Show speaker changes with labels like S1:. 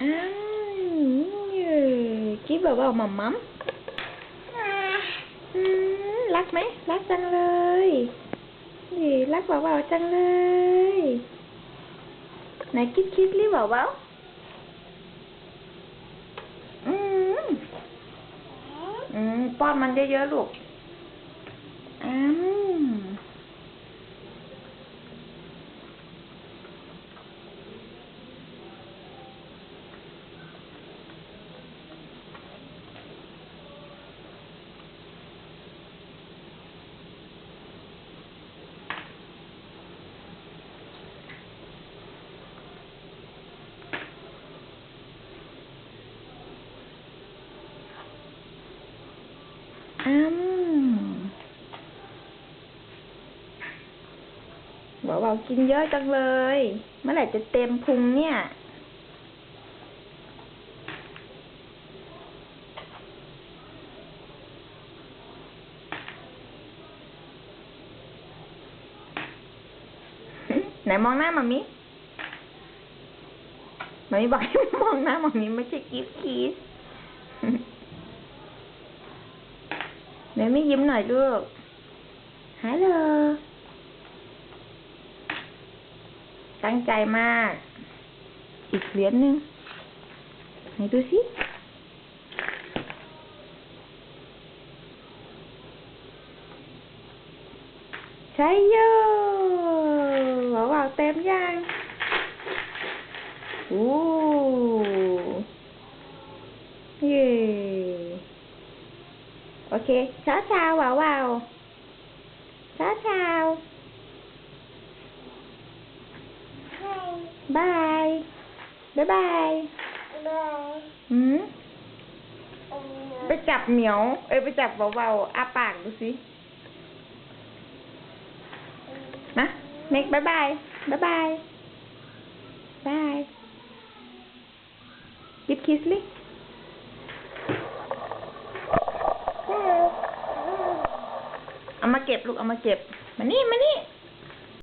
S1: อ้าวกิ๊บบอกว่าหม่ำมัมอืมรักไหม รักจังเลยนี่รักบอกว่าจังเลย ไหนคิดคิดรีบบอกว่าอืม อืม ป้อนมันเยอะๆลูกอืม อืมบอกว่ากินเยอะจังเลย เมื่อไหร่จะเต็มพุงเนี่ยไหนมองหน้ามามิมามิบอกให้มองหน้ามามิไม่ใช่กิฟต์คีส ดี๋ยวไม่ยิ้มหน่อยลูกฮัลโหลตั้งใจมาก อีกเหรียญหนึ่งไหนดูสิใช่โยว้าวว้าวเต็มยังโอ้เย้ โอเคเช้าเช้าว้าวว้าวเช้าเช้าบายบายบายหืมไปจับเหมียว เอ้ยไปจับเบาๆอาปากดูสินะเมกบายบายบายบายบายยิบคิสลิ เอามาเก็บลูกเอามาเก็บ มานี่มานี่